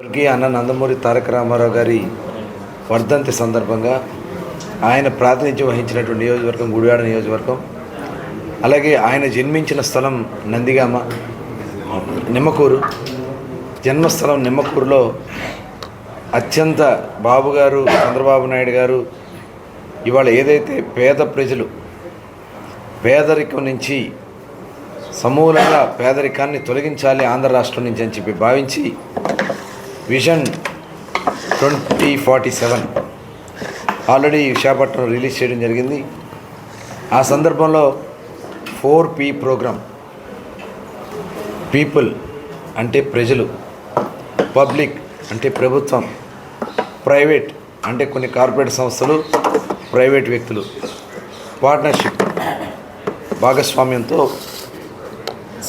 స్వర్గీయ అన్న నందమూరి తారక రామారావు గారి వర్ధంతి సందర్భంగా ఆయన ప్రాతినిధ్యం వహించినటువంటి నియోజకవర్గం గుడివాడ నియోజకవర్గం. అలాగే ఆయన జన్మించిన స్థలం నందిగామ నిమ్మకూరు. జన్మస్థలం నిమ్మకూరులో అత్యంత బాబు గారు చంద్రబాబు నాయుడు గారు ఇవాళ ఏదైతే పేద ప్రజలు పేదరికం నుంచి సమూలంగా పేదరికాన్ని తొలగించాలి ఆంధ్ర రాష్ట్రం నుంచి అని చెప్పి భావించి vision twenty forty seven. Already Visakhapatnam release చేయడం జరిగింది. ఆ సందర్భంలో ఫోర్ పీ ప్రోగ్రామ్ పీపుల్ అంటే ప్రజలు పబ్లిక్ అంటే ప్రభుత్వం ప్రైవేట్ అంటే కొన్ని కార్పొరేట్ సంస్థలు ప్రైవేట్ వ్యక్తులు పార్ట్నర్షిప్ భాగస్వామ్యంతో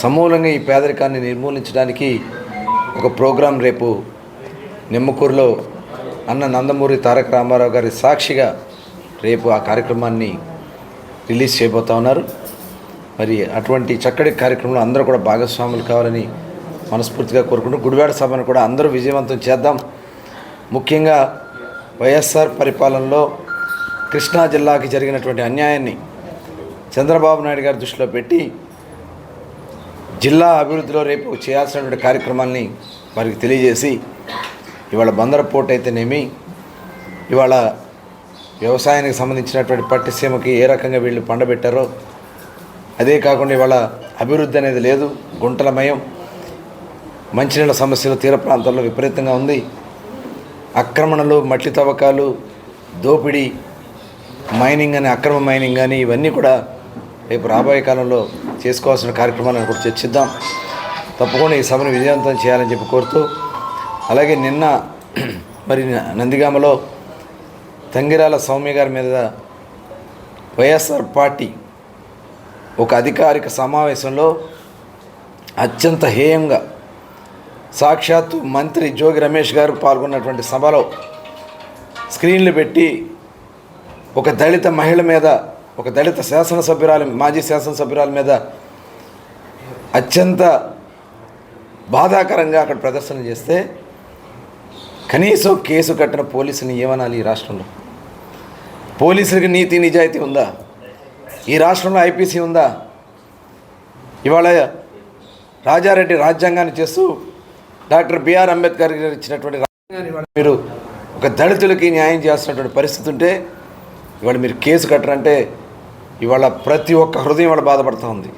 సమూలంగా ఈ పేదరికాన్ని నిర్మూలించడానికి ఒక ప్రోగ్రాం రేపు నిమ్మకూరులో అన్న నందమూరి తారక రామారావు గారి సాక్షిగా రేపు ఆ కార్యక్రమాన్ని రిలీజ్ చేయబోతా ఉన్నారు. మరి అటువంటి చక్కటి కార్యక్రమంలో అందరూ కూడా భాగస్వాములు కావాలని మనస్ఫూర్తిగా కోరుకుంటూ గుడివాడ సభను కూడా అందరూ విజయవంతం చేద్దాం. ముఖ్యంగా వైఎస్ఆర్ పరిపాలనలో కృష్ణా జిల్లాకి జరిగినటువంటి అన్యాయాన్ని చంద్రబాబు నాయుడు గారి దృష్టిలో పెట్టి జిల్లా అభివృద్ధిలో రేపు చేయాల్సినటువంటి కార్యక్రమాల్ని వారికి తెలియజేసి ఇవాళ బందర అయితేనేమి ఇవాళ వ్యవసాయానికి సంబంధించినటువంటి పట్టిసీమకి ఏ రకంగా వీళ్ళు పండబెట్టారో అదే కాకుండా ఇవాళ అభివృద్ధి అనేది లేదు గుంటలమయం మంచినీళ్ళ సమస్యలు తీర ప్రాంతాల్లో విపరీతంగా ఉంది. ఆక్రమణలు మట్టి తవ్వకాలు దోపిడీ మైనింగ్ అని అక్రమ మైనింగ్ కానీ ఇవన్నీ కూడా రేపు రాబోయే కాలంలో చేసుకోవాల్సిన కార్యక్రమాలను కూడా చర్చిద్దాం. తప్పకుండా ఈ సభను విజయవంతం చేయాలని చెప్పి కోరుతూ అలాగే నిన్న మరి నందిగామలో తంగిరాల సౌమ్య గారి మీద వైఎస్ఆర్ పార్టీ ఒక అధికారిక సమావేశంలో అత్యంత హేయంగా సాక్షాత్తు మంత్రి జోగి రమేష్ గారు పాల్గొన్నటువంటి సభలో స్క్రీన్లు పెట్టి ఒక దళిత మహిళ మీద ఒక దళిత శాసనసభ్యురాలి మాజీ శాసనసభ్యురాలి మీద అత్యంత బాధాకరంగా అక్కడ ప్రదర్శన చేస్తే కనీసం కేసు కట్టిన పోలీసుని ఏమనాలి ఈ రాష్ట్రంలో? పోలీసులకి నీతి నిజాయితీ ఉందా? ఈ రాష్ట్రంలో ఐపీసీ ఉందా? ఇవాళ రాజారెడ్డి రాజ్యాంగాన్ని చేస్తూ డాక్టర్ బిఆర్ అంబేద్కర్ గారు ఇచ్చినటువంటి రాజ్యాంగాన్ని మీరు ఒక దళితులకి న్యాయం చేస్తున్నటువంటి పరిస్థితి ఉంటే ఇవాళ మీరు కేసు కట్టరంటే ఇవాళ ప్రతి ఒక్క హృదయం ఇవాళ బాధపడుతూ ఉంది.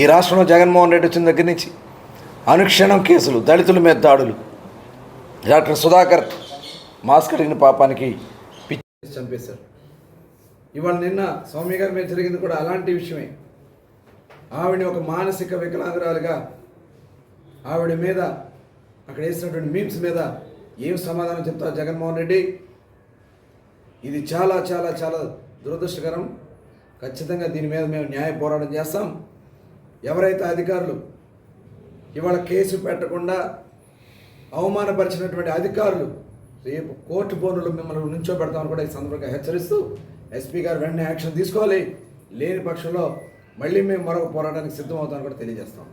ఈ రాష్ట్రంలో జగన్మోహన్ రెడ్డి వచ్చిన దగ్గర నుంచి అనుక్షణం కేసులు దళితుల మీద దాడులు డాక్టర్ సుధాకర్ మాస్క్ అడిగిన పాపానికి పిచ్చి చంపేశారు. ఇవాళ నిన్న స్వామి గారి మీద జరిగింది కూడా అలాంటి విషయమే. ఆవిడని ఒక మానసిక వికలాంగురాలుగా ఆవిడ మీద అక్కడ వేసినటువంటి మీమ్స్ మీద ఏం సమాధానం చెప్తారు జగన్మోహన్ రెడ్డి? ఇది చాలా చాలా చాలా దురదృష్టకరం. ఖచ్చితంగా దీని మీద మేము న్యాయ పోరాటం చేస్తాం. ఎవరైతే అధికారులు ఇవాళ కేసు పెట్టకుండా అవమానపరిచినటువంటి అధికారులు రేపు కోర్టు బోనులు మిమ్మల్ని నుంచోబెడతామని కూడా ఈ సందర్భంగా హెచ్చరిస్తూ ఎస్పీ గారు వెంటనే యాక్షన్ తీసుకోవాలి. లేని పక్షంలో మళ్ళీ మేము మరొక పోరాటానికి సిద్ధమవుతామని కూడా తెలియజేస్తాం.